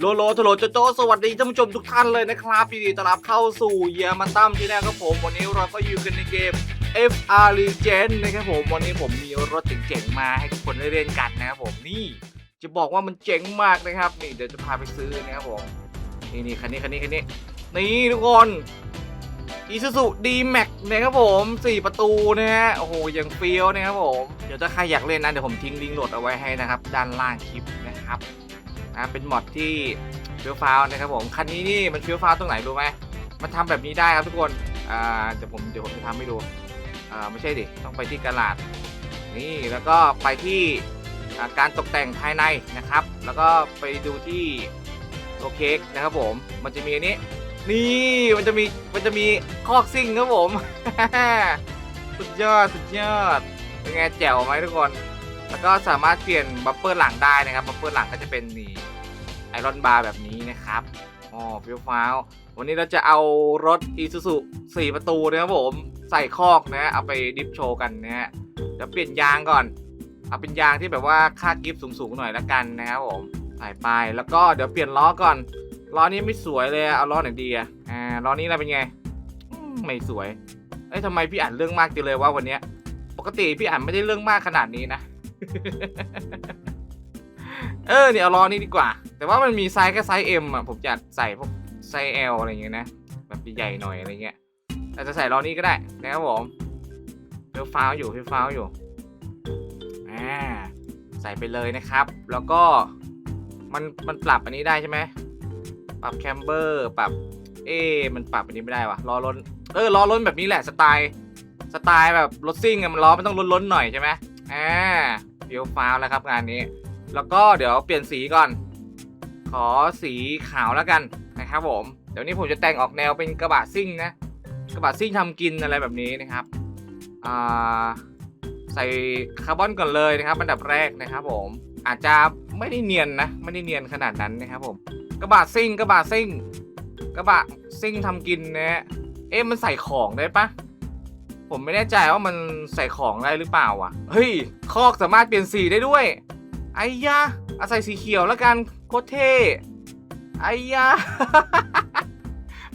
โลโลโทโลโจโจสวัสดีท่านผู้ชมทุกท่านเลยนะครับยินดีต้อนรับเข้าสู่เยอมันตั้มที่แรกครับผม วันนี้เราก็อยู่กันในเกม FR Legend นะครับผม วันนี้ผมมีรถเจ๋งๆมาให้ทุกคนได้เล่นกันนะครับผมนี่จะบอกว่ามันเจ๋งมากนะครับ นี่เดี๋ยวจะพาไปซื้อนะครับผม นี่นี่คันนี้คันนี้คันนี้นี่ทุกคน Isuzu D-Max นะครับผม 4 ประตูนะฮะโอ้โหยังเฟี้ยวนะครับผม เดี๋ยวถ้าใครอยากเล่นนะเดี๋ยวผมทิ้งลิงก์โหลดเอาไว้ให้นะครับด้านล่างคลิปนะครับ นะเป็นมอดที่เฟี้ยวฟ้าวนะครับผมคันนี้นี่มันเฟี้ยวฟ้าวตรงไหนรู้ไหมมันทำแบบนี้ได้ครับทุกคนอ่าเดี๋ยวผมเดี๋ยวผมจะทำให้ดูอ่าไม่ใช่ดิต้องไปที่กระลาดนี่แล้วก็ไปที่การตกแต่งภายในนะครับ แล้วก็ไปดูที่ตัวเค้กนะครับผมมันจะมีอันนี้นี่มันจะมีมันจะมีคอกซิ่งครับผม สุดยอด สุดยอด เป็นไงแจ๋วไหมทุกคน แล้วก็สามารถเปลี่ยนบัฟเฟอร์หลังได้นะครับบัฟเฟอร์หลังก็จะเป็นนี่ไอรอนบาร์แบบนี้นะครับอ๋อฟิวฟ้าววันนี้เราจะเอารถ Isuzu 4ประตูนะครับผมใส่คอกนะเอาไปดิฟโชว์กันนะฮะเดี๋ยวเปลี่ยนยางก่อนเอาเป็นยางที่แบบว่าค่ากิฟต์สูงๆหน่อยละกันนะครับผมใส่ไปแล้วก็เดี๋ยวเปลี่ยนล้อก่อนล้อนี้ไม่สวยเลยเอาล้อไหนดีอะอ่าล้อนี้เรเป็นไงไม่สวยเอ้ยทำไมพี่อ่านเรื่องมากจังเลยว่าวันเนี้ยปกติพี่อ่านไม่ได้เรื่องมากขนาดนี้นะ เออเนี่ยเอาล้อนี้ดีกว่า แต่ว่ามันมีไซส์แค่ไซส์ M อะผมอยากใส่พวกไซส์ L อะไรอย่างเงี้ยนะแบบใหญ่หน่อยอะไรเงี้ยอาจจะใส่ล้อนี้ก็ได้นะครับผมเฟี้ยวฟ้าวอยู่เฟี้ยวฟ้าวอยู่อ่าใส่ไปเลยนะครับ แล้วก็มันมันปรับอันนี้ได้ใช่ไหมปรับแคมเบอร์ปรับ เอ๊มันปรับอันนี้ไม่ได้วะล้อล้นเออล้อล้นแบบนี้แหละสไตล์สไตล์แบบรถซิ่งอะมันล้อมันต้องล้นๆหน่อยใช่ไหมอ่า ฟี้ยวฟ้าวแล้วครับงานนี้ แล้วก็เดี๋ยวเปลี่ยนสีก่อน ขอสีขาวแล้วกันนะครับผมเดี๋ยวนี้ผมจะแต่งออกแนวเป็นกระบะซิ่งนะกระบะซิ่งทำกินอะไรแบบนี้นะครับใส่คาร์บอนก่อนเลยนะครับอันดับแรกนะครับผมอาจจะไม่ได้เนียนนะไม่ได้เนียนขนาดนั้นนะครับผมกระบะซิ่งกระบะซิ่งกระบะซิ่งทำกินนะเอ๊ะมันใส่ของได้ปะ ผมไม่แน่ใจว่ามันใส่ของได้หรือเปล่าอะ เฮ้ย คอกสามารถเปลี่ยนสีได้ด้วย ไอ้ยะเอาใส่สีเขียวแล้วกันโคตรเท่ไอ้ยะ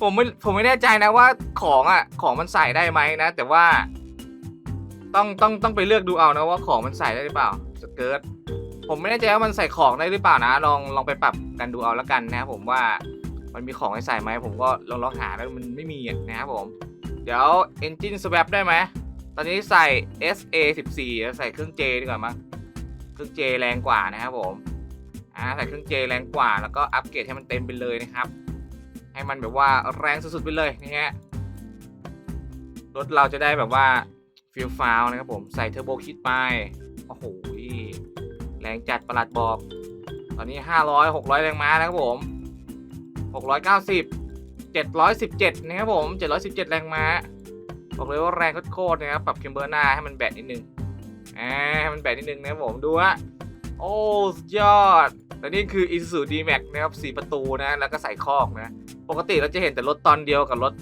ผมไม่ผมไม่แน่ใจนะว่าของอะ ของมันใส่ได้ไหมนะ แต่ว่า ต้องต้องต้องไปเลือกดูเอานะว่าของมันใส่ได้หรือเปล่าสเกิร์ตผมไม่แน่ใจว่ามันใส่ของได้หรือเปล่านะ ลองลองไปปรับกันดูเอาแล้วกันนะครับผมว่ามันมีของให้ใส่ไหมผมก็ลองลองหาแล้วมันไม่มีนะครับผม เดี๋ยว Engine Swap ได้ไหม ตอนนี้ใส่ SA 14ใส่เครื่อง J ดีกว่ามั้ง เครื่อง J แรงกว่านะครับผม อ่า ใส่เครื่อง J แรงกว่า แล้วก็อัปเกรดให้มันเต็มไปเลยนะครับ ให้มันแบบว่าแรงสุดๆไปเลยนะฮะ รถเราจะได้แบบว่าฟิลฟาวนะครับผม ใส่เทอร์โบคิดไป โอ้โห แรงจัดประหลัดบอก ตอนนี้ 500 600 แรงม้านะครับผม 690 717 นะครับผม 717 แรงม้า บอกเลยว่าแรงโคตรนะครับ ปรับเคมเบอร์หน้าให้มันแบตนิดนึง อ่า ให้มันแบตนิดนึงนะครับผม ดูฮะ โอ้สยอดและนี่คือ Isuzu D-Max นะครับ4ประตูนะ แล้วก็ใส่คอกนะ ปกติเราจะเห็นแต่รถตอนเดียวกับรถ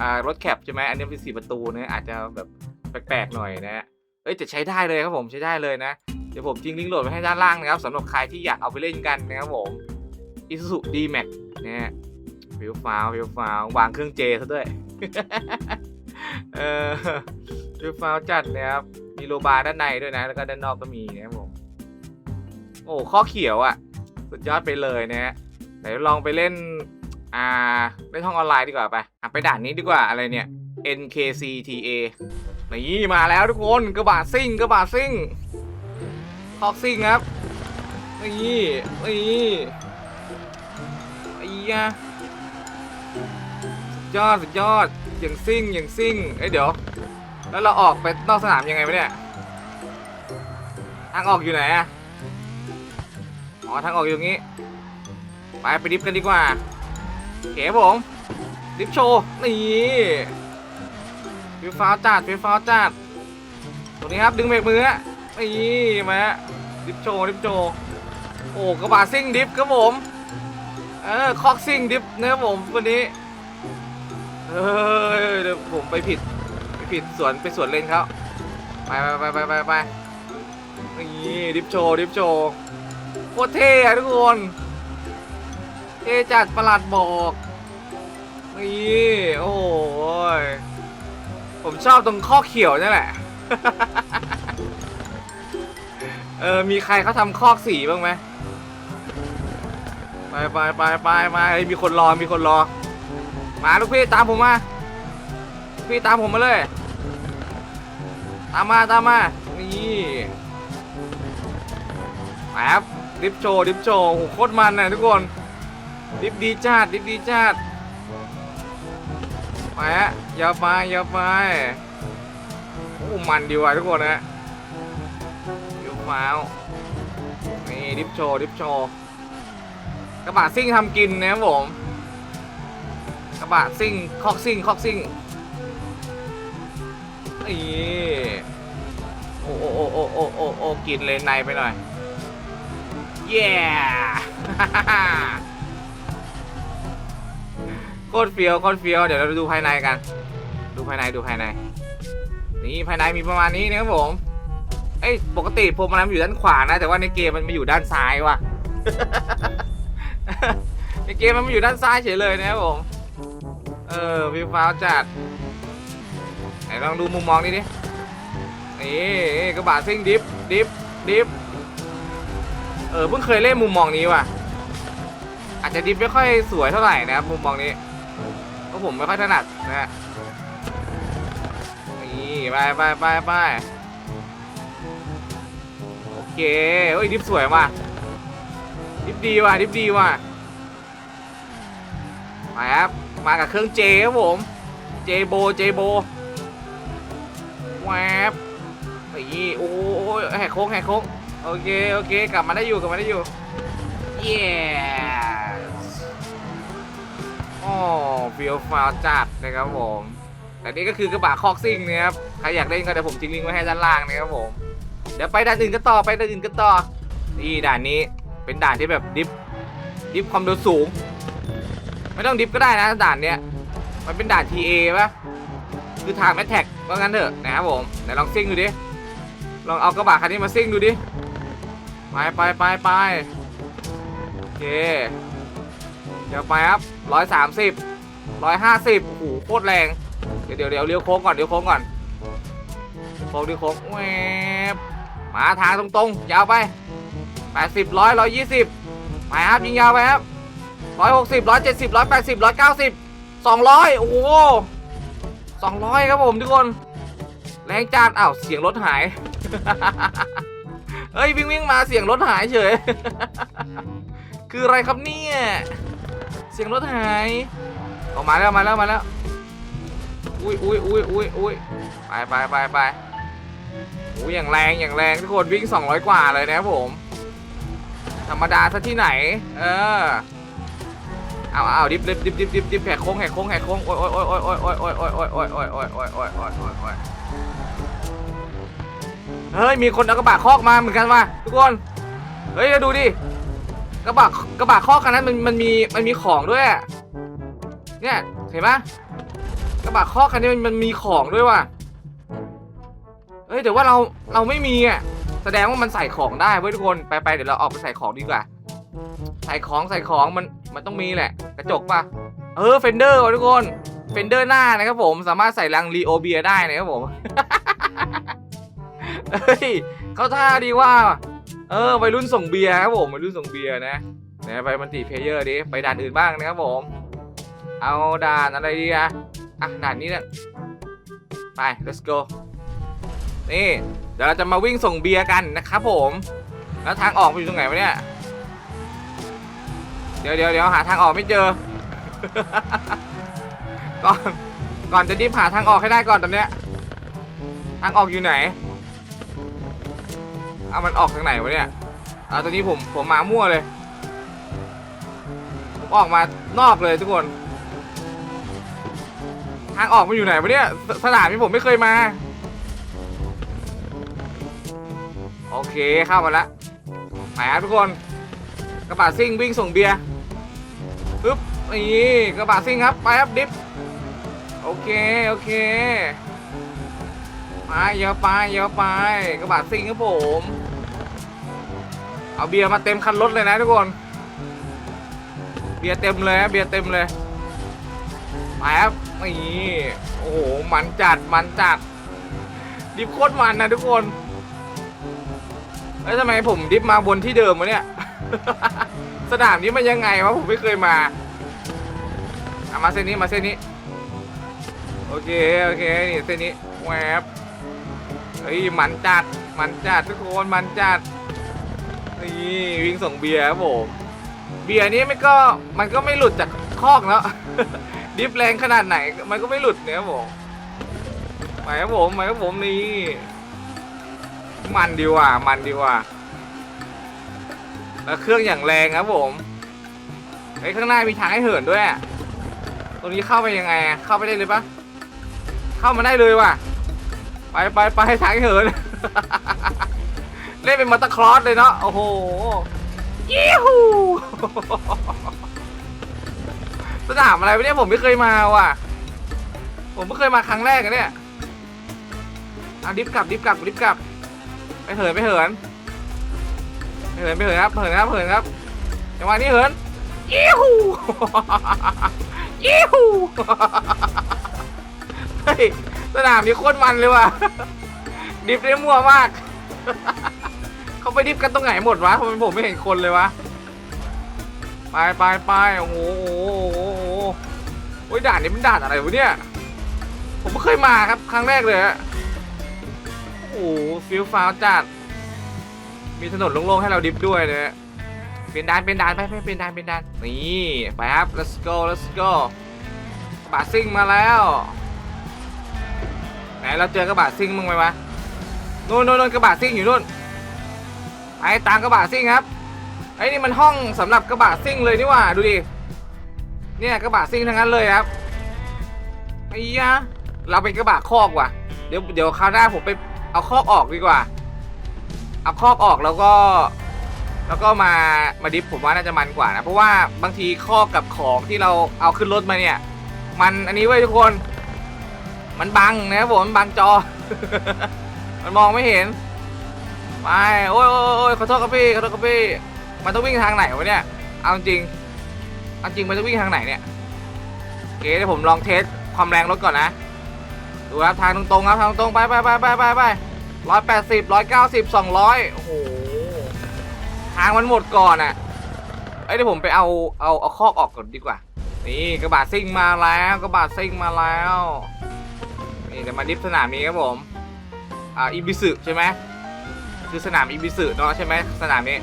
อ่า รถแคปใช่ไหม อันนี้เป็น4ประตูนะ อาจจะแบบแปลกๆหน่อยนะเอ้ยแต่ใช้ได้เลยครับผม ใช้ได้เลยนะ เดี๋ยวผมทิ้งลิงก์โหลดไว้ให้ด้านล่างนะครับสำหรับใครที่อยากเอาไปเล่นกันนะครับผม Isuzu D-Max นะฮะ ฟิวฟ้าวฟิวฟ้าววางเครื่องเจซะด้วย เออฟิวฟ้าวจัดนะครับ มีโลบาร์ด้านในด้วยนะ แล้วก็ด้านนอกก็มีนะครับผม โอ้ข้อเขียวอะ่ะ สุดยอดไปเลยนะฮะไหนลองไปเล่น อ่าเล่นห้องออนไลน์ดีกว่าไปอะไปด่านนี้ดีกว่าอะไรเนี่ย NKCTA นี่มาแล้วทุกคนกระบะซิ่งกระบะซิ่งคอกซิ่งครับนี่นี่ไอ้ยะ ยอดสุดยอดอย่างซิ่งอย่างซิ่งเอ้ยเดี๋ยว แล้วเราออกไปนอกสนามยังไงวะเนี่ยทางออกอยู่ไหนอะอ๋อทางออกอยู่ตรงนี้ ไปไปดิฟกันดีกว่าเคครับผมดิฟโชว์นี่ฟิวฟ้าจัดฟิวฟ้าจัดตรงนี้ครับดึงเบรกมือนี่มาดิฟโชว์ดิฟโชว์โอ้กระบะซิ่งดิฟครับผมเออคอกซิ่งดิฟนะครับผมวันนี้ เฮ้ยเดี๋ยวผมไปผิดไปผิดสวนไปสวนเลนเขาไปไปไปไปไปไปนี่ดิฟโชดิฟโชโคตรเท่อะทุกคนเท่จัดประหลัดบอกนี่โอ้ยผมชอบตรงข้อเขียวนี่แหละ เออ มีใครเขาทำคอกสีบ้างไหม ไปไปไปไปไปมีคนรอ มีคนรอ มาลูกพี่ตามผมมา พี่ตามผมมาเลย ตามมาตามมา นี่แป๊บดิฟโชดิฟโชโหโคตรมันนะทุกคน ดิฟดีจัดดิฟดีจัดไปฮะอย่าไปอย่าไปโอ้มันดีว่ะทุกคนนะยูฟ้าวนี่ดิฟโชดิฟโชกระบะซิ่งทำกินนะครับผม กระบะซิ่งคอกซิ่งคอกซิ่งนี่โอ้โอ้โอ้โอ้โอ้โอ้โอ้กินเลยในไปหน่อยเย้ โคตรเฟี้ยวโคตรเฟี้ยวเดี๋ยวเราดูภายในกัน ดูภายในดูภายใน นี่ภายในมีประมาณนี้นะครับผมเอ้ยปกติพวงมาลัยมันอยู่ด้านขวานะ แต่ว่าในเกมมันมาอยู่ด้านซ้ายว่ะในเกมมันมาอยู่ด้านซ้ายเฉยเลยนะครับผม เออวิวฟ้าวจัดไหนลองดูมุมมองนี้ดินี่กระบะซิ่งดิฟดิฟดิฟเออเพิ่งเคยเล่นมุมมองนี้ว่ะ อาจจะดิฟไม่ค่อยสวยเท่าไหร่นะครับมุมมองนี้เพราะผมไม่ค่อยถนัดนะฮะนี่ไปไปไปไปโอเคเฮ้ยดิฟสวยว่ะดิฟดีว่ะดิฟดีว่ะมาครับ มากับเครื่องเจครับผม เจโบ เจโบแวบนี่โอ้โหแหกโค้งแหกโค้งโอเค โอเค กลับมาได้อยู่ กลับมาได้อยู่ yes โอ้ฟิลฟาวจัดนะครับผม แต่นี่ก็คือกระบะคอกซิ่งนะครับ ใครอยากเล่นก็เดี๋ยวผมทิ้งลิงก์ไว้ให้ด้านล่างนะครับผม เดี๋ยวไปด่านอื่นกันต่อ ไปด่านอื่นกันต่อ นี่ด่านนี้เป็นด่านที่แบบดิฟดิฟความเร็วสูง ไม่ต้องดิฟก็ได้นะด่านเนี้ย มันเป็นด่าน TA ป่ะ คือทางแมทแท็กว่างั้นเถอะนะครับผมไหนลองซิ่งดูดิ ลองเอากระบะคันนี้มาซิ่งดูดิ ไปไปไปไปโอเค เดี๋ยวไปครับร้อยสามสิบร้อยห้าสิบโอ้โหโคตรแรง เดี๋ยวเดี๋ยวเดี๋ยวเลี้ยวโค้งก่อนเลี้ยวโค้งก่อนโค้งเลี้ยวโค้งแหวบมาทางตรงๆยาวไปแปดสิบร้อยร้อยยี่สิบไปครับยิงยาวไปครับ ร้อยหกสิบร้อยเจ็ดสิบร้อยแปดสิบร้อยเก้าสิบสองร้อยโอ้โหสองร้อยครับผมทุกคน แรงจานอ้าวเสียงรถหาย เฮ้ยวิ่งวิ่งมาเสียงรถหายเฉย คืออะไรครับเนี่ย เสียงรถหายออกมาแล้วมาแล้วมาแล้ว อุ้ยอุ้ยอุ้ยอุ้ยอุ้ยไปไปไปไปอุ้ยอย่างแรงอย่างแรงทุกคนวิ่ง 200 กว่าเลยนะครับผม ธรรมดาซะที่ไหน เออ เอาเอาดิบดิบดิบดิบดิบดิบแหกโค้งแหกโค้งแหกโค้งโอ้ยโอ้ยโอ้ยโอ้ยโอ้ยโอ้ยโอ้ยโอ้ยโอ้ยโอ้ยโอ้ยโอ้ยโอ้ยโอ้ยโอ้ยโอ้ยเฮ้ยมีคนเอากระบะคอกมาเหมือนกันว่ะทุกคนเฮ้ยดูดิกระบะกระบะคอกคันนั้นมันมันมีมันมีของด้วยเนี่ยเห็นปะกระบะคอกคันนี้มันมันมีของด้วยว่ะเฮ้ยแต่ว่าเราเราไม่มีอะแสดงว่ามันใส่ของได้เว้ยทุกคนไปไปเดี๋ยวเราออกไปใส่ของดีกว่า ใส่ของใส่ของมัน มันต้องมีแหละ กระจกป่ะ เออเฟนเดอร์ว่ะทุกคนเฟนเดอร์หน้านะครับผมสามารถใส่รังรีโอเบียได้นะครับผมเฮ้ยเขาท่าดีว่า เออวัยรุ่นส่งเบียร์ครับผมวัยรุ่นส่งเบียร์นะเนี่ยไปมันติเพลเยอร์ดิไปด่านอื่นบ้างนะครับผม เอาด่านอะไรดีอะอะด่านนี้นี่ยไป let's go นี่เดี๋ยวเราจะมาวิ่งส่งเบียร์กันนะครับผม แล้วทางออกมันอยู่ตรงไหนวะเนี่ย เดี๋ยวเดี๋ยวเดี๋ยวหาทางออกไม่เจอ ก่อนก่อนจะรีบหาทางออกให้ได้ก่อนตอนเนี้ย ทางออกอยู่ไหนเอามันออกทางไหนวะเนี่ยเอาตอนนี้ผมผมมามั่วเลย ผมออกมานอกเลยทุกคน ทางออกมันอยู่ไหนวะเนี่ยสสนามที่ผมไม่เคยมา โอเคเข้ามาแล้วไปครับทุกคน กระบะซิ่งวิ่งส่งเบียร์ปึ๊บ นี่กระบะซิ่งครับ ไปครับดิฟ โอเค โอเค ไปเยอะไปเยอะไป กระบะซิ่งครับผม เอาเบียร์มาเต็มคันรถเลยนะทุกคน เบียร์เต็มเลยเบียร์เต็มเลย ไปครับนี่โอ้โห มันจัด มันจัด ดิฟโคตรมันนะทุกคนแล้วทำไมผมดิฟมาบนที่เดิมวะเนี่ย สนามนี้มันยังไงวะผมไม่เคยมา อามาเส้นนี้มาเส้นนี้ โอเคโอเคนี่เส้นนี้แหวบเฮ้ยมันจัดมันจัดทุกคนมันจัดนี่วิ่งส่งเบียร์ครับผมเบียร์นี้มันก็มันก็ไม่หลุดจากคอกแล้วดิฟแรงขนาดไหนมันก็ไม่หลุดเนี่ยครับผมไปครับผมไปครับผมนี่มันดีว่ะมันดีว่ะแล้วเครื่องอย่างแรงครับผมไอ้ข้างหน้ามีทางให้เหินด้วย ตรงนี้เข้าไปยังไงอะเข้าไปได้เลยปะเข้ามาได้เลยว่ะ ไปไปไปทางเหิน เล่นเป็นมอเตอร์ครอสเลยเนาะ โอ้โหยี่หูสนามอะไรวะเนี่ยผมไม่เคยมาว่ะ ผมไม่เคยมาครั้งแรกอะเนี่ยเอาดิฟกลับดิฟกลับดิฟกลับ ไปเหินไปเหินไปเหินไปเหินครับเหินครับเหินครับจังหวะนี้เหินยี่หู ยี่หูเฮ้ยสนามนี้โคตรมันเลยว่ะ ดิฟได้มั่วมาก เขาไปดิฟกันตรงไหนหมดวะทำไมผมไม่เห็นคนเลยวะ ไปไปไปโอ้โหโอ้โหโอ้โหโอ้ยด่านนี้มันด่านอะไรวะเนี่ย ผมไม่เคยมาครับครั้งแรกเลยฮะโอ้โหฟิลฟ้าวจัด มีถนนโล่งๆให้เราดิฟด้วยเลยฮะ เป็นด่านเป็นด่านไปไปเป็นด่านเป็นด่านนี่ไปครับ let's go let's go กระบะซิ่งมาแล้วไหนเราเจอกระบะซิ่งมึงไหมวะนู่นนู่นนู่นกระบะซิ่งอยู่นู่นไปตามกระบะซิ่งครับไอ้นี่มันห้องสำหรับกระบะซิ่งเลยนี่ว่าดูดิเนี่ยกระบะซิ่งทั้งนั้นเลยครับไอ้ยะเราเป็นกระบะคอกว่ะเดี๋ยวเดี๋ยวคราวหน้าผมไปเอาคอกออกดีกว่าเอาคอกออกแล้วก็ แล้วก็มามาดิฟผมว่าน่าจะมันกว่านะ เพราะว่าบางทีคอกับของที่เราเอาขึ้นรถมาเนี่ย มันอันนี้เว้ยทุกคน มันบังนะครับผมมันบังจอ มันมองไม่เห็นไปโอ้ยโอ้ยโอ้ยขอโทษครับพี่ขอโทษครับพี่มันต้องวิ่งทางไหนวะเนี่ยเอาจริงเอาจริงมันจะวิ่งทางไหนเนี่ยโอเคเดี๋ยวผมลองเทสความแรงรถก่อนนะดูครับทางตรงๆครับทางตรงไปไปไปไปไปไปร้อยแปดสิบร้อยเก้าสิบสองร้อยโอ้โห ทางมันหมดก่อนอะเอ้ยเดี๋ยวผมไปเอาเอาเอาคอกออกก่อนดีกว่า นี่กระบะซิ่งมาแล้วกระบะซิ่งมาแล้วนี่จะมาดิฟสนามนี้ครับผมอ่าอีบิสึใช่ไหมคือสนามอีบิสึเนาะใช่ไหมสนามนี้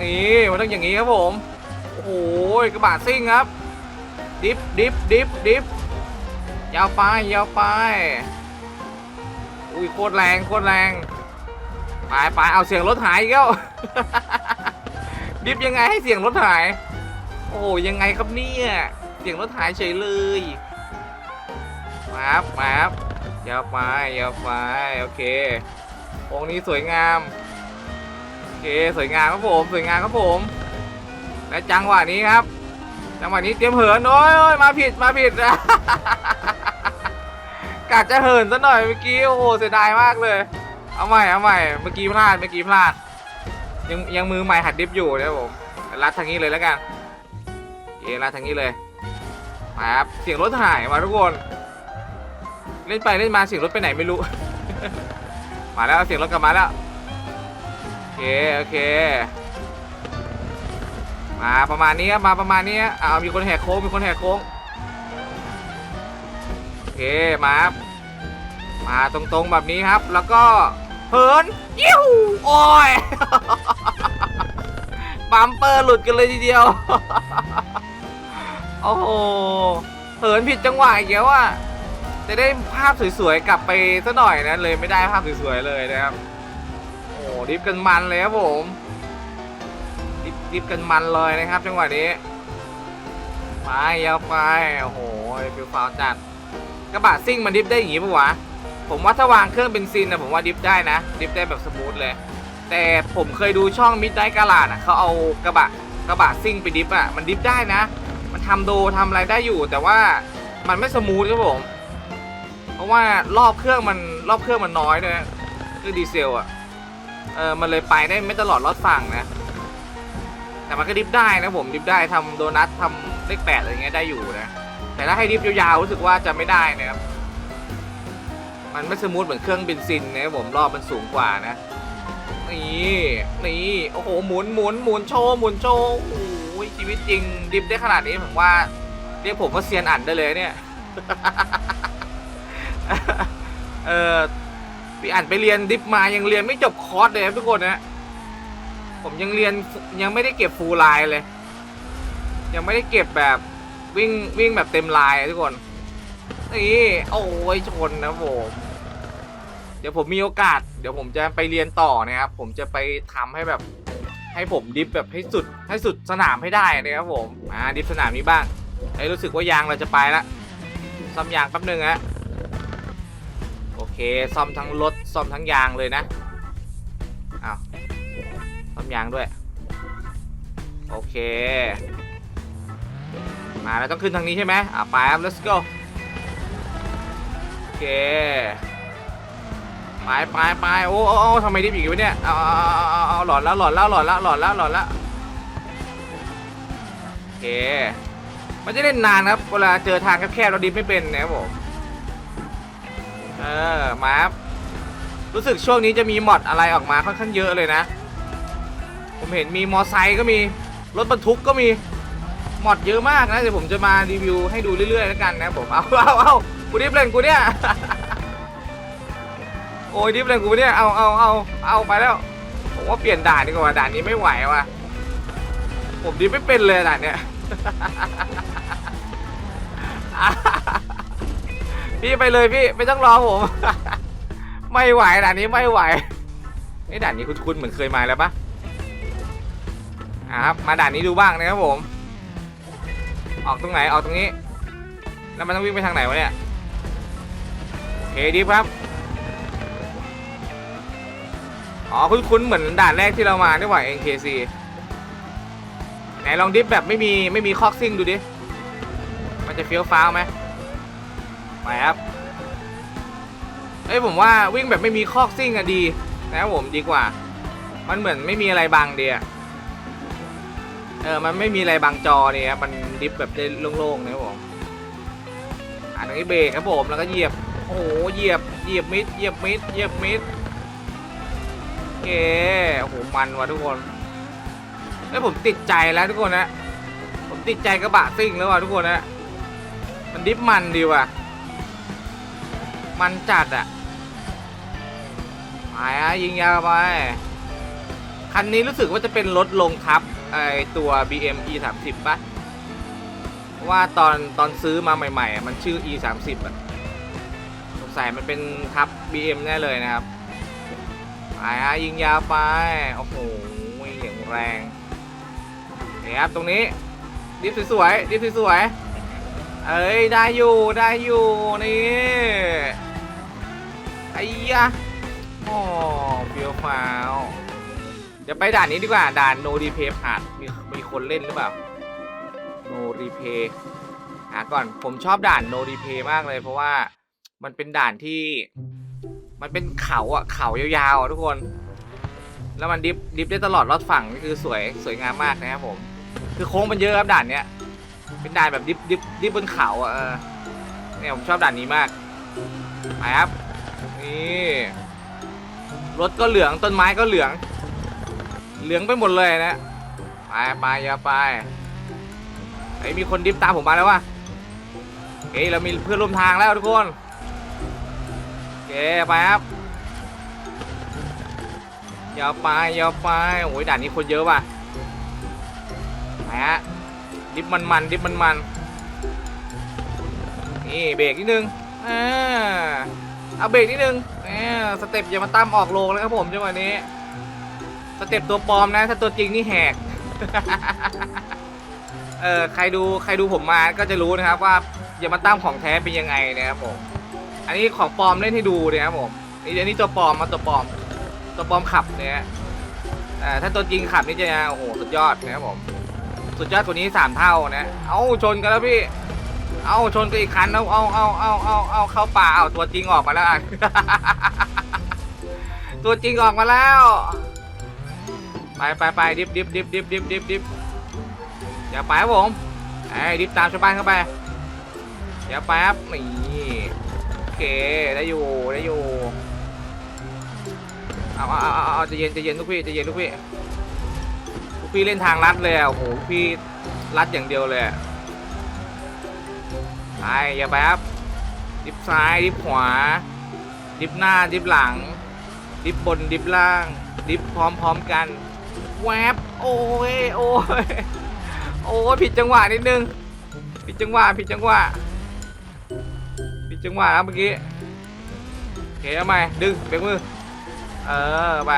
นี่มันต้องอย่างนี้ครับผมโอ้โหกระบะซิ่งครับ ดิฟดิฟดิฟดิฟยาวไปยาวไปอุ้ยโคตรแรงโคตรแรง ไปไปเอาเสียงรถหายอีกแล้ว ดิฟยังไงให้เสียงรถหาย โอ้โยังไงครับเนี่ยเสียงรถหายเฉยเลยมาบมาบยาวไปยาวไปโอเคองค์นี้สวยงามโอเคสวยงามครับผมสวยงามครับผม และจังหวะนี้ครับ จังหวะนี้เตรียมเหินโอ้ยโอ้ยมาผิดมาผิดกะจะเหินซะหน่อยเมื่อกี้โอ้โหเสียดายมากเลย เอาใหม่เอาใหม่เมื่อกี้พลาดเมื่อกี้พลาด ยังยังมือใหม่หัดดิฟอยู่นะครับผมรัดทางนี้เลยแล้วกันเอรัดทางนี้เลยมาครับเสียงรถหายมาทุกคน เล่นไปเล่นมาเสียงรถไปไหนไม่รู้ มาแล้วเสียงรถกลับมาแล้วโอเคโอเค มาประมาณนี้มาประมาณนี้เอามีคนแหกโค้งมีคนแหกโค้งโอเคมาครับมาตรงๆแบบนี้ครับ แล้วก็ เหินยิ้วโอ้ยบัมเปอร์หลุดกันเลยทีเดียว โอ้โห เหินผิดจังหวะอีกแล้วอะ จะได้ภาพสวยๆ กลับไปซะหน่อยนะเลยไม่ได้ภาพสวยๆ เลยนะครับ โอ้โหดิฟกันมันเลยครับผมดิฟดิฟกันมันเลยนะครับ จังหวะนี้ไปยาวไป โอ้โหฟิลฟาวจัดกระบะซิ่งมันดิฟได้อย่างงี้ปะวะ ผมว่าถ้าวางเครื่องเบนซินนะผมว่าดิฟได้นะ ดิฟได้แบบสมูทเลย แต่ผมเคยดูช่องมิดไ g กาลาดอะเขาเอากระบะกระบะซิ่งไปดิฟอะมันดิฟได้นะ มันทำโดทำอะไรได้อยู่ แต่ว่ามันไม่สมูทครับผม เพราะว่ารอบเครื่องมันรอบเครื่องมันน้อยด้วยนะคือดีเซลอะเออมันเลยไปได้ไม่ตลอดรอดฝั่งนะ แต่มันก็ดิฟได้นะผมดิฟได้ทำโดนัททำเลขแปดอะไรเงี้ยได้อยู่นะแต่ถ้าให้ดิฟยาวๆรู้สึกว่าจะไม่ได้นะครับ มันไม่สมูทเหมือนเครื่องเบนซินนะครับผมรอบมันสูงกว่านะ นี่นี่โอ้โหหมุนหมุนหมุนโชว์หมุนโชว์โอ้โหชีวิตจริงดิฟได้ขนาดนี้ผมว่าเรียกผมว่าเซียนอันได้เลยเนี่ยเออพี่อันไปเรียนดิฟมายังเรียนไม่จบคอร์สเลยทุกคนนะผมยังเรียนยังไม่ได้เก็บฟูลไลน์เลย ยังไม่ได้เก็บแบบวิ่งวิ่งแบบเต็มลายทุกคนนี่โอ้ยชนนะผม เดี๋ยวผมมีโอกาส เดี๋ยวผมจะไปเรียนต่อนะครับ ผมจะไปทำให้แบบให้ผมดิฟแบบให้สุดให้สุดสนามให้ได้นะครับผมอ่าดิฟสนามนี้บ้างไอ้รู้สึกว่ายางเราจะไปละซ่อมยางแป๊บนึงฮะโอเคซ่อมทั้งรถซ่อมทั้งยางเลยนะอ้าวซ่อมยางด้วย โอเค มาแล้วต้องขึ้นทางนี้ใช่ไหมอะไปครับ let's go โอเค ไปไปไปโอ้โอ้โอ้ทำไมดิบอีกวะเนี่ยเอาเอาเอาเอาเอาหลอนแล้วหลอนแล้วหลอนแล้วหลอนแล้วหลอนแล้วโอเคมันจะเล่นนานครับเวลาเจอทางแคบๆเราดิบไม่เป็นนะครับผมเออมาครับรู้สึกช่วงนี้จะมีมอดอะไรออกมาค่อนข้างเยอะเลยนะ ผมเห็นมีมอไซค์ก็มีรถบรรทุกก็มีมอดเยอะมากนะเดี๋ยวผมจะมารีวิวให้ดูเรื่อยๆแล้วกันนะผมเอาเอาเอากูดิบเล่นกูเนี่ย โอ้ยดิฟเลยกูเนี่ยเอาเอาเอาเอาไปแล้วผมว่าเปลี่ยนด่านดีกว่าด่านนี้ไม่ไหวว่ะผมดิฟไม่เป็นเลยด่านเนี้ยพี่ไปเลยพี่ไม่ต้องรอผม ไม่ไหวด่านนี้ไม่ไหวไอ้ด่านนี้คุ้นๆเหมือนเคยมาแล้วปะอะครับมาด่านนี้ดูบ้างนะครับผม ออกตรงไหนออกตรงนี้ แล้วมันต้องวิ่งไปทางไหนวะเนี่ยโอเคดิฟครับ อ๋อคุ้นๆเหมือนด่านแรกที่เรามานี่หว่า NKC ไหนลองดิฟแบบไม่มีไม่มีคอกซิ่งดูดิ มันจะเฟี้ยวฟ้าวไหมไปครับ เอ้ยผมว่าวิ่งแบบไม่มีคอกซิ่งอะดีนะครับผมดีกว่า มันเหมือนไม่มีอะไรบังเดียเออ มันไม่มีอะไรบังจอเนี่ยครับมันดิฟแบบได้โล่งๆนะครับผมอ่าตรงนี้เบรกครับผมแล้วก็เหยียบ โอ้โหเหยียบเหยียบมิดเหยียบมิดเหยียบมิด เคโอ้โหมันว่ะทุกคนเอ้ยผมติดใจแล้วทุกคนนะ ผมติดใจกระบะซิ่งแล้วว่ะทุกคนนะ มันดิฟมันดีว่ะ มันจัดอะไปอะยิงยาวไป คันนี้รู้สึกว่าจะเป็นรถลงทับไอตัว BM E 3 0ป่ะเพราะว่าตอนตอนซื้อมาใหม่ๆ มันชื่อ E 3 0อะสงสัยมันเป็นทับ BM แน่เลยนะครับ ไปฮะยิงยาวไป โอ้โหอย่างแรงนี่ครับตรงนี้ ดิฟสวยๆดิฟสวยๆเอ้ย ได้อยู่ได้อยู่ นี่ไอ้ยะโอ้เฟียวฟาวเดี๋ยวไปด่านนี้ดีกว่า ด่าน no replay ผ่านมีมีคนเล่นหรือเปล่า no replay หาก่อนผมชอบด่าน no replay มากเลยเพราะว่ามันเป็นด่านที่ มันเป็นเขาอะเขายาวๆอะทุกคน แล้วมันดิฟดิฟได้ตลอดรอดฝั่งนี่คือสวยสวยงามมากนะครับผม คือโค้งมันเยอะครับด่านเนี้ย เป็นด่านแบบดิฟดิฟดิฟบนเขาอะเออเนี่ยผมชอบด่านนี้มากไปครับนี่รถก็เหลืองต้นไม้ก็เหลือง เหลืองไปหมดเลยนะไปไปอย่าไปไอ้มีคนดิฟตามผมมาแล้ววะเฮ้ยเรามีเพื่อนร่วมทางแล้วทุกคน เคไปครับยาไปยาไปโอ้ยด่านนี้คนเยอะว่ะไปฮะดิฟมันมันดิฟมันมันนี่เบรกนิดนึงอ่าเอาเบรกนิดนึงอ่าสเต็ปอย่ามาตั้มออกโลงเลยครับผมจังหวะนี้สเต็ปตัวปลอมนะ ถ้าตัวจริงนี่แหกเออใครดูใครดูผมมาก็จะรู้นะครับว่าอย่ามาตั้มของแท้เป็นยังไงนะครับผม อันนี้ของปลอมเล่นให้ดูเนี่ยครับผมนี่เดี๋ยวนี้ตัวปลอมมาตัวปลอม ตัวปลอมขับเนี่ยอ่าถ้าตัวจริงขับนี่จะโอ้โหสุดยอดนะครับผม สุดยอดกว่านี้สามเท่านะเอาชนกันแล้วพี่ เอาชนกันอีกคันแล้วเอาเอาเอาเอาเอาเข้าป่าเอาตัวจริงออกมาแล้วอะตัวจริงออกมาแล้ว ไปไปไปดิฟดิฟดิฟดิฟดิฟดิฟดิฟอย่าไปครับผมไอ้ดิฟตามชาวบ้านเข้าไปอย่าไปครับนี่ เคได้อยู่ได้อยู่เอาเอาเอาเอาจะเย็นจะเย็นลูกพี่จะเย็นลูกพี่ลูกพี่เล่นทางลัดเลยอะโอ้โหพี่ลัดอย่างเดียวเลยไปอย่าไปครับดิฟซ้ายดิฟขวา ดิฟหน้าดิฟหลัง ดิฟบนดิฟล่าง ดิฟพร้อมๆกันแวบโอ้ยโอ้ยโอ้ยผิดจังหวะนิดนึงผิดจังหวะผิดจังหวะ จังหวะครับเมื่อกี้โอเคเอาใหม่ดึงเบรกมือ เออไป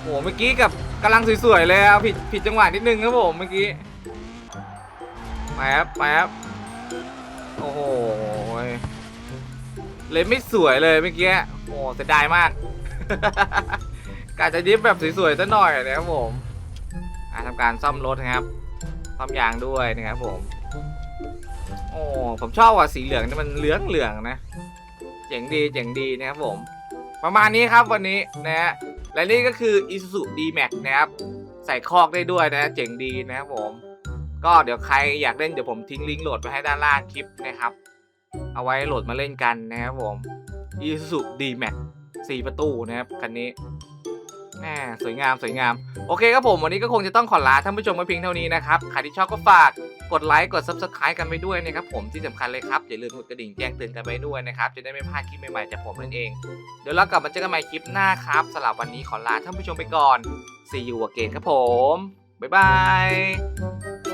โอ้เมื่อกี้กับกำลังสวยๆเลยอะผิดผิดจังหวะนิดนึงครับผมเมื่อกี้ไปครับไปครับโอ้โหเลยไม่สวยเลยเมื่อกี้โอ้เสียดายมากกาจะดิฟแบบสวยๆซะหน่อยนะครับผมทำการซ่อมรถนะครับซ่อมยางด้วยนะครับผม โอ้ผมชอบว่าสีเหลืองนี่มันเหลืองเหลืองนะเจ๋งดีเจ๋งดีนะครับผม ประมาณนี้ครับวันนี้นะฮะและนี่ก็คือ Isuzu D-Max นะครับ ใส่คอกได้ด้วยนะเจ๋งดีนะครับผม ก็เดี๋ยวใครอยากเล่นเดี๋ยวผมทิ้งลิงก์โหลดไว้ให้ด้านล่างคลิปนะครับ เอาไว้โหลดมาเล่นกันนะครับผม Isuzu D-Max 4 ประตูนะครับคันนี้แหมสวยงามสวยงาม โอเคครับผม วันนี้ก็คงจะต้องขอลาท่านผู้ชมไว้เพียงเท่านี้นะครับใครที่ชอบก็ฝาก กดไลค์กด Subscribe กันไปด้วยนะครับผมที่สำคัญเลยครับอย่าลืมกดกระดิ่งแจ้งเตือนกันไปด้วยนะครับจะได้ไม่พลาดคลิปใหม่ๆจากผมนั่นเอง เดี๋ยวเรากลับมาเจอกันใหม่คลิปหน้าครับสำหรับวันนี้ขอลาท่านผู้ชมไปก่อน See you again ครับผมบ๊ายบาย